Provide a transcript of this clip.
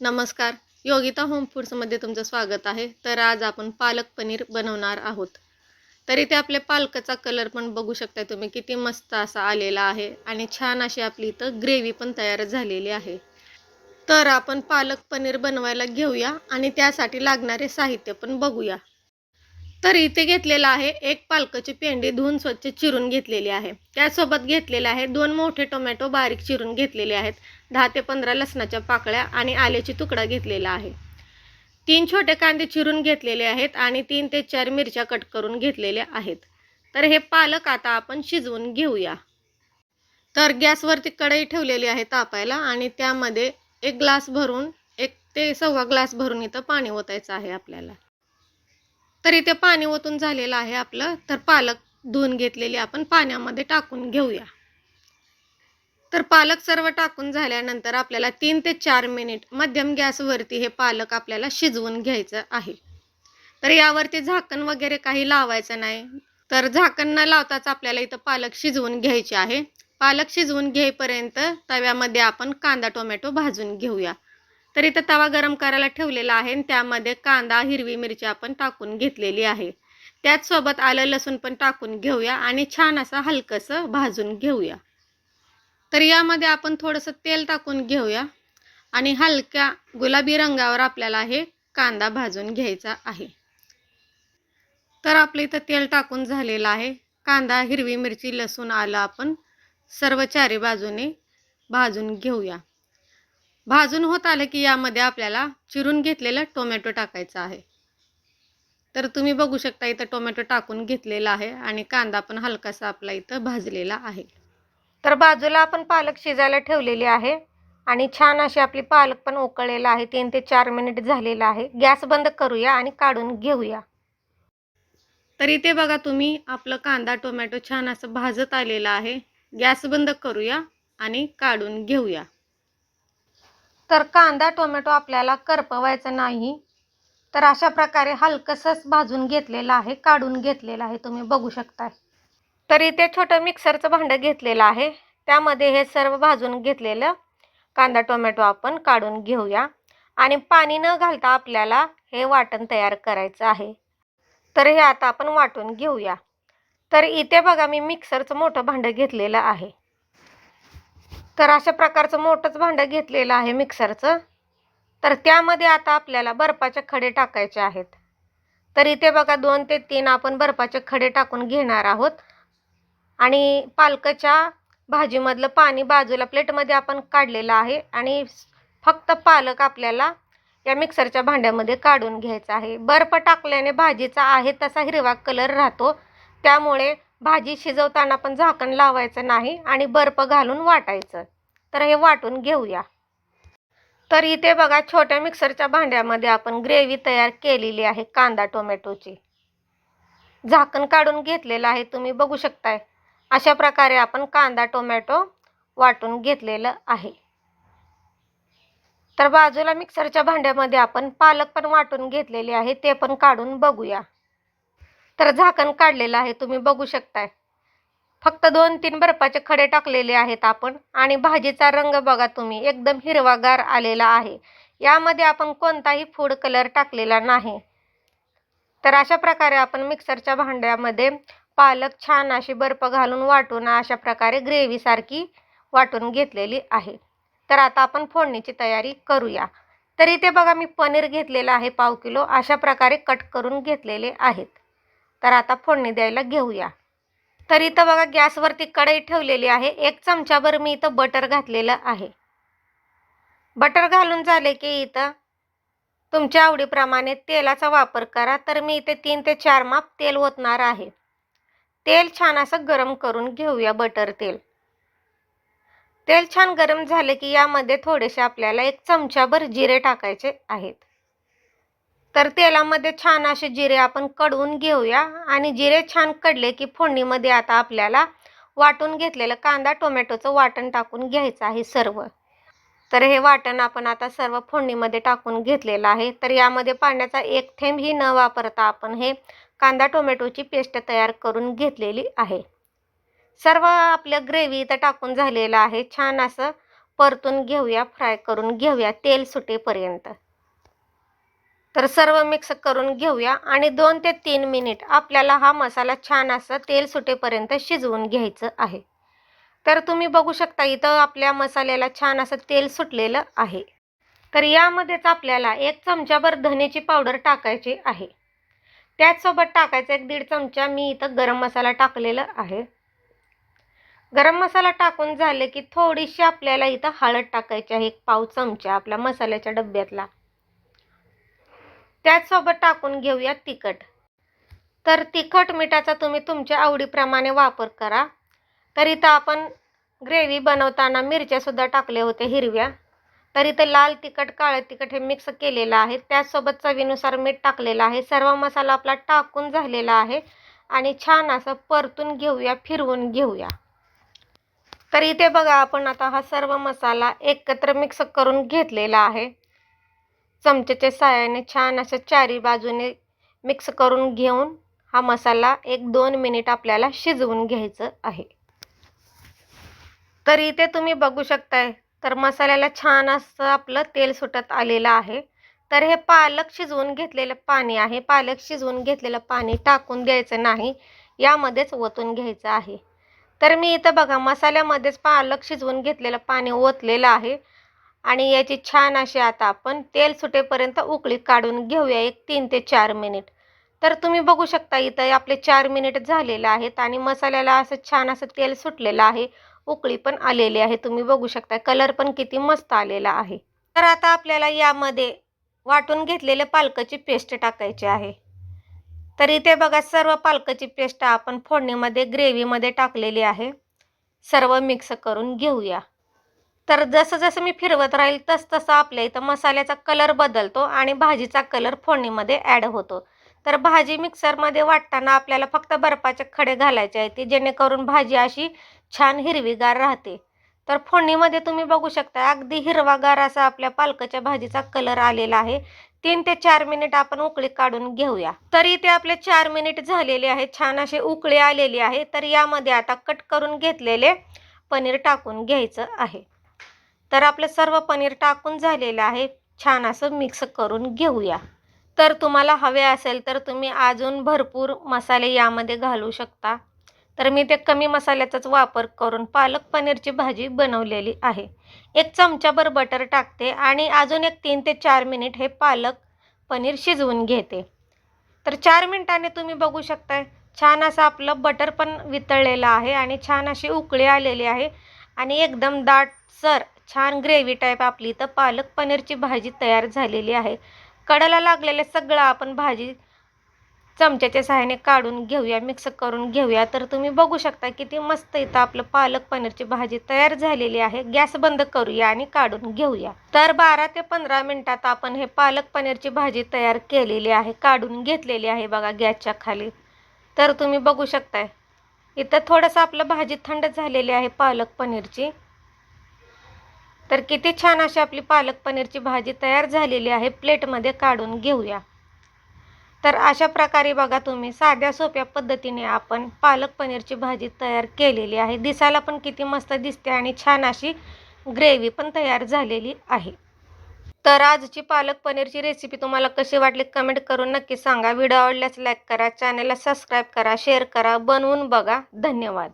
नमस्कार. योगिता होम फूड्समध्ये तुमचं स्वागत आहे. तर आज आपण पालक पनीर बनवणार आहोत. तर इथे आपल्या पालकाचा कलर पण बघू शकता तुम्ही. किती मस्त असा आलेला आहे आणि छान अशी आपली इथं ग्रेव्ही पण तयार झालेली आहे. तर आपण पालक पनीर बनवायला घेऊया आणि त्यासाठी लागणारे साहित्य पण बघूया. तर इथे घेतलेलं आहे एक पालकाची पेंडी धुवून स्वच्छ चिरून घेतलेली आहे. त्यासोबत घेतलेले आहे दोन मोठे टोमॅटो बारीक चिरून घेतलेले आहेत. दहा ते पंधरा लसणाच्या पाकळ्या आणि आल्याची तुकडा घेतलेला आहे. तीन छोटे कांदे चिरून घेतलेले आहेत आणि तीन ते चार मिरच्या कट करून घेतलेल्या आहेत. तर हे पालक आता आपण शिजवून घेऊया. तर गॅसवरती कढई ठेवलेली आहे तापायला आणि त्यामध्ये एक ग्लास भरून एक ते सव्वा ग्लास भरून इथं पाणी ओतायचं आहे आपल्याला. तर इथे पाणी ओतून झालेलं आहे आपलं. तर पालक धुवून घेतलेली आपण पाण्यामध्ये टाकून घेऊया. तर पालक सर्व टाकून झाल्यानंतर आपल्याला तीन ते चार मिनिट मध्यम गॅसवरती हे पालक आपल्याला शिजवून घ्यायचं आहे. तर यावरती झाकण वगैरे काही लावायचं नाही. तर झाकण न लावताच आपल्याला इथं पालक शिजवून घ्यायचे आहे. पालक शिजवून घेईपर्यंत तव्यामध्ये आपण कांदा टोमॅटो भाजून घेऊया. तर इथं तवा गरम करायला ठेवलेला आहे आणि त्यामध्ये कांदा हिरवी मिरची आपण टाकून घेतलेली आहे. त्याचसोबत आलं लसूण पण टाकून घेऊया आणि छान असं हलकंसं भाजून घेऊया. तर यामध्ये आपण थोडंसं तेल टाकून घेऊया आणि हलक्या गुलाबी रंगावर आपल्याला हे कांदा भाजून घ्यायचा आहे. तर आपलं इथं तेल टाकून झालेलं आहे. कांदा हिरवी मिरची लसूण आलं आपण सर्व चारी बाजूने भाजून घेऊया. भाजून होत आलं की यामध्ये आपल्याला चिरून घेतलेलं टोमॅटो टाकायचा आहे. तर तुम्ही बघू शकता इथं टोमॅटो टाकून घेतलेला आहे आणि कांदा पण हलकासा आपला इथं भाजलेला आहे. तर बाजूला आपण पालक शिजायला ठेवलेली आहे आणि छान अशी आपली पालक पण उकळलेला आहे. तीन ते चार मिनिट झालेला आहे. गॅस बंद करूया आणि काढून घेऊया. तर इथे बघा तुम्ही आपलं कांदा टोमॅटो छान असं भाजत आलेला आहे. गॅस बंद करूया आणि काढून घेऊया. तर कांदा टोमॅटो आपल्याला करपवायचा नाही. तर अशा प्रकारे हलकसंच भाजून घेतलेलं आहे काढून घेतलेलं आहे तुम्ही बघू शकताय. तर इथे छोटं मिक्सरचं भांडं घेतलेलं आहे. त्यामध्ये हे सर्व भाजून घेतलेलं कांदा टोमॅटो आपण काढून घेऊया. आणि पाणी न घालता आपल्याला हे वाटण तयार करायचं आहे. तर हे आता आपण वाटून घेऊया. तर इथे बघा मी मिक्सरचं मोठं भांडं घेतलेलं आहे. तर अशा प्रकारचं मोठंच भांडं घेतलेलं आहे मिक्सरचं. तर त्यामध्ये आता आपल्याला बर्फाचे खडे टाकायचे आहेत. तर इथे बघा दोन ते तीन आपण बर्फाचे खडे टाकून घेणार आहोत. आणि पालकाच्या भाजीमधलं पाणी बाजूला प्लेटमध्ये आपण काढलेलं आहे आणि फक्त पालक आपल्याला या मिक्सरच्या भांड्यामध्ये काढून घ्यायचा आहे. बर्फ टाकल्याने भाजीचा आहे तसा हिरवा कलर राहतो. त्यामुळे भाजी शिजवताना पण झाकण लावायचं नाही आणि बर्फ घालून वाटायचं. तर हे वाटून घेऊया. तर इथे बघा छोट्या मिक्सरच्या भांड्यामध्ये आपण ग्रेव्ही तयार केलेली आहे कांदा टोमॅटोची. झाकण काढून घेतलेलं आहे तुम्ही बघू शकताय. अशा प्रकारे आपण कांदा टोमॅटो वाटून घेतलेलं आहे. तर बाजूला मिक्सरच्या भांड्यामध्ये आपण पालक पण वाटून घेतलेले आहे ते पण काढून बघूया. तर झाकण काढलेलं आहे तुम्ही बघू शकताय. फक्त दोन तीन बर्फाचे खडे टाकलेले आहेत आपण आणि भाजीचा रंग बघा तुम्ही एकदम हिरवागार आलेला आहे. यामध्ये आपण कोणताही फूड कलर टाकलेला नाही. तर अशा प्रकारे आपण मिक्सरच्या भांड्यामध्ये पालक छान अशी बर्फ घालून वाटून अशा प्रकारे ग्रेव्हीसारखी वाटून घेतलेली आहे. तर आता आपण फोडणीची तयारी करूया. तर इथे बघा मी पनीर घेतलेलं आहे पाव किलो अशा प्रकारे कट करून घेतलेले आहेत. तर आता फोडणी द्यायला घेऊया. तर इथं बघा गॅसवरती कढई ठेवलेली आहे. एक चमचाभर मी इथं बटर घातलेलं आहे. बटर घालून झाले की इथं तुमच्या आवडीप्रमाणे तेलाचा वापर करा. तर मी इथे तीन ते चार माप तेल ओतणार आहे. तेल छान असं गरम करून घेऊया बटर तेल. तेल छान गरम झाले की यामध्ये थोडेसे आपल्याला एक चमचाभर जिरे टाकायचे आहेत. तर तेलामध्ये छान असे जिरे आपण कडवून घेऊया. आणि जिरे छान कडले की फोडणीमध्ये आता आपल्याला वाटून घेतलेलं कांदा टोमॅटोचं वाटण टाकून घ्यायचं आहे सर्व. तर हे वाटण आपण आता सर्व फोडणीमध्ये टाकून घेतलेलं आहे. तर यामध्ये पाण्याचा एक थेंबही न वापरता आपण हे कांदा टोमॅटोची पेस्ट तयार करून घेतलेली आहे. सर्व आपलं ग्रेव्ही इथं टाकून झालेलं आहे. छान असं परतून घेऊया फ्राय करून घेऊया. तेल सुटेपर्यंत. तर सर्व मिक्स करून घेऊया आणि दोन ते तीन मिनिट आपल्याला हा मसाला छान असा तेल सुटेपर्यंत शिजवून घ्यायचं आहे. तर तुम्ही बघू शकता इथं आपल्या मसाल्याला छान असं तेल सुटलेलं आहे. तर यामध्येच आपल्याला एक चमचाभर धनेची पावडर टाकायची आहे. त्याचसोबत टाकायचं एक दीड चमचा मी इथं गरम मसाला टाकलेला आहे. गरम मसाला टाकून झाले की थोडीशी आपल्याला इथं हळद टाकायची आहे एक पाव चमचा आपल्या मसाल्याच्या डब्यातला. त्याचसोबत टाकून घेऊया तिखट. तर तिखट मिठाचा तुम्ही तुमच्या आवडीप्रमाणे वापर करा. तर इथं आपण ग्रेव्ही बनवताना मिरच्यासुद्धा टाकल्या होत्या हिरव्या. तर इथं लाल तिखट काळं तिखट हे मिक्स केलेलं आहे. त्याचसोबत चवीनुसार मीठ टाकलेलं आहे. सर्व मसाला आपला टाकून झालेला आहे. आणि छान असं परतून घेऊया फिरवून घेऊया. तर इथे बघा आपण आता हा सर्व मसाला एकत्र मिक्स करून घेतलेला आहे. चमच्याच्या साहाय्याने छान असं चारी बाजूने मिक्स करून घेऊन हा मसाला एक दोन मिनिट आपल्याला शिजवून घ्यायचं आहे. तर इथे तुम्ही बघू शकताय तर मसाल्याला छान असं आपलं तेल सुटत आलेलं आहे. तर हे पालक शिजवून घेतलेलं पाणी आहे. पालक शिजवून घेतलेलं पाणी टाकून द्यायचं नाही यामध्येच ओतून घ्यायचं आहे. तर मी इथं बघा मसाल्यामध्येच पालक शिजवून घेतलेलं पाणी ओतलेलं आहे. आणि याची छान अशी आता आपण तेल सुटेपर्यंत उकळी काढून घेऊया एक तीन ते चार मिनिट. तर तुम्ही बघू शकता इथं आपले चार मिनिट झालेले आहेत आणि मसाल्याला असं छान असं तेल सुटलेलं आहे. उकळी पण आलेली आहे. तुम्ही बघू शकता कलर पण किती मस्त आलेला आहे. तर आता आपल्याला यामध्ये वाटून घेतलेले पालकाची पेस्ट टाकायची आहे. तर इथे बघा सर्व पालकाची पेस्ट आपण फोडणीमध्ये ग्रेव्हीमध्ये टाकलेली आहे. सर्व मिक्स करून घेऊया. तर जसं जसं मी फिरवत राहील तस तसं आपल्या इथं मसाल्याचा कलर बदलतो आणि भाजीचा कलर फोडणीमध्ये ॲड होतो. तर भाजी मिक्सरमध्ये वाटताना आपल्याला फक्त बर्फाचे खडे घालायचे आहेत जेणेकरून भाजी अशी छान हिरवीगार राहते. तर फोडणीमध्ये तुम्ही बघू शकता अगदी हिरवागार असा आपल्या पालकाच्या भाजीचा कलर आलेला आहे. तीन ते चार मिनिट आपण उकळी काढून घेऊया. तर इथे आपले चार मिनिट झालेले आहे छान असे उकळी आलेली आहे. तर यामध्ये आता कट करून घेतलेले पनीर टाकून घ्यायचं आहे. तर आपलं सर्व पनीर टाकून झालेलं आहे. छान असं मिक्स करून घेऊया. तर तुम्हाला हवे असेल तर तुम्ही अजून भरपूर मसाले यामध्ये घालू शकता. तर मी ते कमी मसाल्याचाच वापर करून पालक पनीरची भाजी बनवलेली आहे. एक चमचाभर बटर टाकते आणि अजून एक तीन ते चार मिनिट हे पालक पनीर शिजवून घेते. तर चार मिनिटाने तुम्ही बघू शकताय छान असं आपलं बटर पण वितळलेलं आहे आणि छान अशी उकळी आलेली आहे. आणि एकदम दाटसर छान ग्रेव्ही टाईप आपली. इथं पालक पनीरची भाजी तयार झालेली आहे. कडाला लागलेलं सगळं आपण भाजी चमच्याच्या सहाय्याने काढून घेऊया मिक्स करून घेऊया. तर तुम्ही बघू शकता किती मस्त इथं आपलं पालक पनीरची भाजी तयार झालेली आहे. गॅस बंद करूया आणि काढून घेऊया. तर बारा ते पंधरा मिनिटात आपण हे पालक पनीरची भाजी तयार केलेली आहे काढून घेतलेली आहे बघा गॅसच्या खाली. तर तुम्ही बघू शकताय इथं थोडंसं आपलं भाजी थंड झालेली आहे पालक पनीरची. तर किती छान अशी आपली पालक पनीरची भाजी तयार झालेली आहे. प्लेटमध्ये काढून घेऊया. तर अशा प्रकारे बघा तुम्ही साध्या सोप्या पद्धतीने आपण पालक पनीरची भाजी तयार केलेली आहे. दिसायला पण किती मस्त दिसते आणि छान अशी ग्रेव्ही पण तयार झालेली आहे. तर आजची पालक पनीरची रेसिपी तुम्हाला कशी वाटली कमेंट करून नक्की सांगा. व्हिडिओ आवडल्यास लाईक करा चॅनलला सबस्क्राईब करा शेअर करा. बनवून बघा. धन्यवाद.